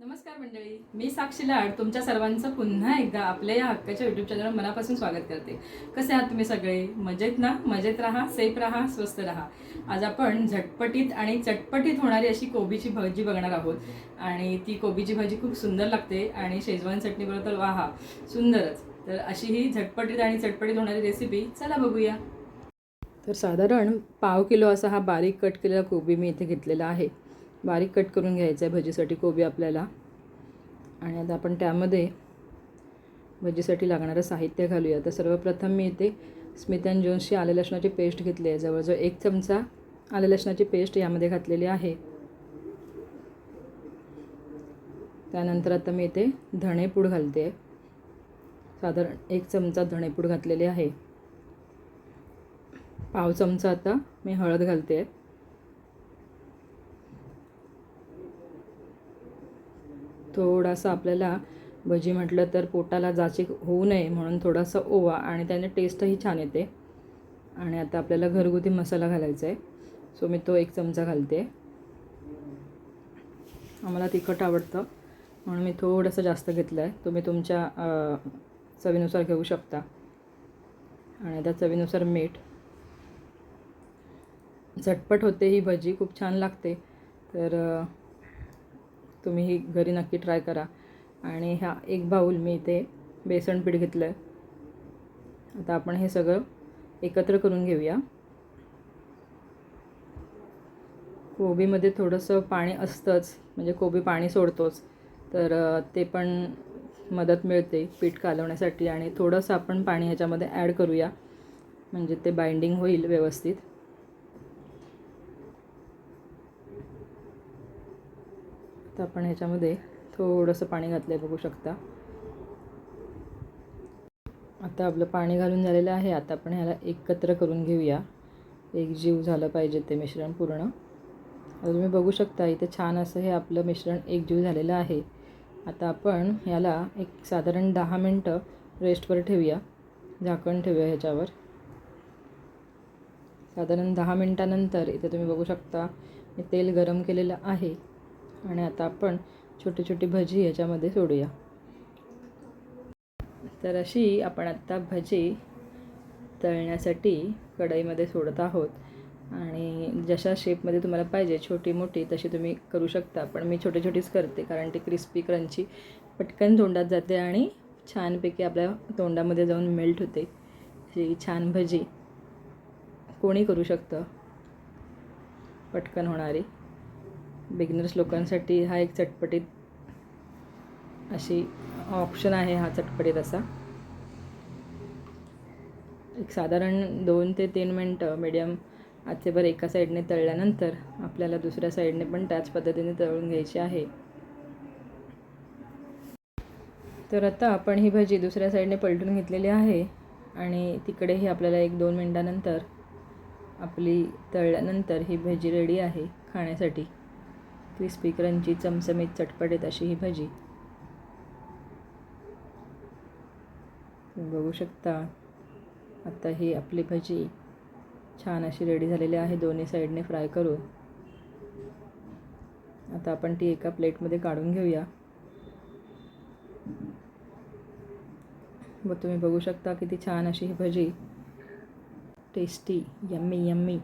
नमस्कार मंडळी मी साक्षी लाड. तुमच्या सर्वांचं पुन्हा एकदा आपल्या या हक्काच्या युट्यूब चॅनलवर मनापासून स्वागत करते. कसे आहात तुम्ही सगळे? मजेत ना? मजेत राहा सेफ राहा स्वस्त राहा. आज आपण झटपटीत आणि चटपटीत होणारी अशी कोबीची भाजी बघणार आहोत. आणि ती कोबीची भाजी खूप सुंदर लागते आणि शेजवान चटणीबरोबर तर वाहा सुंदरच. तर अशी ही झटपटीत आणि चटपटीत होणारी रेसिपी चला बघूया. तर साधारण पाव किलो असा हा बारीक कट केलेला कोबी मी इथे घेतलेला आहे. बारीक कट करून घ्यायचा आहे भजीसाठी कोबी आपल्याला. आणि आता आपण त्यामध्ये भजीसाठी लागणारं साहित्य घालूया. तर सर्वप्रथम मी इथे स्मिथ अँड जोन्सची आले लसणाची पेस्ट घेतली आहे. जवळजवळ एक चमचा आले लसणाची पेस्ट यामध्ये घातलेली आहे. त्यानंतर आता मी इथे धणेपूड घालते साधारण एक चमचा धणेपूड घातलेली आहे. पाव चमचा आता मी हळद घालते आहे. थोडासा आपल्याला भजी म्हटलं तर पोटाला जाची होऊ नये म्हणून थोडासा ओवा आणि त्याने टेस्टही छान येते. आणि आता आपल्याला घरगुती मसाला घालायचा आहे. सो मी तो एक चमचा घालते. आम्हाला तिखट आवडतं. म्हणून मी थोडंसं जास्त घेतलं आहे तुम्ही तुमच्या चवीनुसार घेऊ शकता. आणि आता चवीनुसार मीठ. झटपट होते ही भजी. खूप छान लागते. तर तुम्ही ही घरी नक्की ट्राय करा. आणि ह्या एक बाऊल मी इथे बेसन पीठ घेतलं आहे आता आपण हे सगळं एकत्र करून घेऊया. कोबीमध्ये थोडंसं पाणी असतंच म्हणजे कोबी पाणी सोडतोच तर ते पण मदत मिळते पीठ कालवण्यासाठी. आणि थोडंसं आपण पाणी ह्याच्यामध्ये ॲड करूया. म्हणजे ते बाइंडिंग होईल व्यवस्थित. तर आपण ह्याच्यामध्ये थोडंसं पाणी घातलं आहे बघू शकता. आता आपलं पाणी घालून झालेलं आहे. आता आपण ह्याला एकत्र करून घेऊया. एक जीव झालं पाहिजे ते मिश्रण पूर्ण. आता तुम्ही बघू शकता इथे छान असं हे आपलं मिश्रण एक जीव झालेलं आहे. आता आपण ह्याला एक साधारण दहा मिनटं रेस्टवर ठेवूया. झाकण ठेवूया ह्याच्यावर. साधारण दहा मिनटानंतर इथे तुम्ही बघू शकता मी तेल गरम केलेलं आहे. आणि आता आपण छोटी छोटी भजी ह्याच्यामध्ये सोडूया. तर अशी आपण आत्ता भजी तळण्यासाठी कढईमध्ये सोडत आहोत. आणि जशा शेपमध्ये तुम्हाला पाहिजे छोटी मोठी तशी तुम्ही करू शकता. पण मी छोटी छोटीच करते कारण ती क्रिस्पी क्रंची पटकन तोंडात जाते आणि छानपैकी आपल्या तोंडामध्ये जाऊन मेल्ट होते. ही छान भजी. कोणी करू शकतं? पटकन होणारी. बिगिनर्स लोकांसाठी हा एक चटपटीत अशी ऑप्शन आहे हा चटपटीत असा. एक साधारण दोन ते तीन मिनटं मीडियम आचेवर एका साईडने तळल्यानंतर आपल्याला दुसऱ्या साईडने पण त्याच पद्धतीने तळून घ्यायची आहे. तर आता आपण ही भजी दुसऱ्या साईडने पलटून घेतलेली आहे आणि तिकडेही आपल्याला एक दोन मिनटानंतर आपली तळल्यानंतर ही भजी रेडी आहे खाण्यासाठी. क्रिस्पी क्रंची चमचमीत चटपटीत अशी ही भजी. बघू शकता आता ही आपली भजी छान अशी रेडी झालेली आहे. दोन्ही साईडने फ्राय करून. आता आपण ती एका प्लेटमध्ये काढून घेऊया. मग तुम्ही बघू शकता किती छान अशी ही भजी. टेस्टी यम्मी यम्मी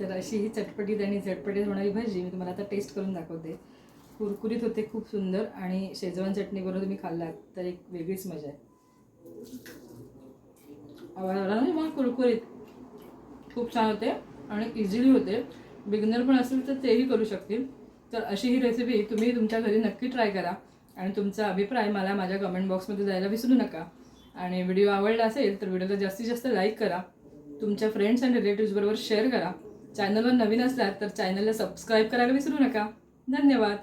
तर अशी ही चटपटीत आणि झटपटीत होणारी भाजी मी तुम्हाला आता टेस्ट करून दाखवते. कुरकुरीत होते खूप सुंदर आणि शेजवान चटणीबरोबर तुम्ही खाल्लात तर एक वेगळीच मजा आहे. आवाज मग कुरकुरीत. खूप छान होते आणि इझिली होते. बिगनर पण असेल तर तेही करू शकतील. तर अशी ही रेसिपी तुम्ही तुमच्या घरी नक्की ट्राय करा आणि तुमचा अभिप्राय मला माझ्या कमेंट बॉक्समध्ये द्यायला विसरू नका. आणि व्हिडिओ आवडला असेल तर व्हिडिओला जास्तीत जास्त लाईक करा. तुमच्या फ्रेंड्स अँड रिलेटिव्सबरोबर शेअर करा. चॅनलवर नवीन असलात तर चॅनलला सबस्क्राईब करायला विसरू नका. धन्यवाद.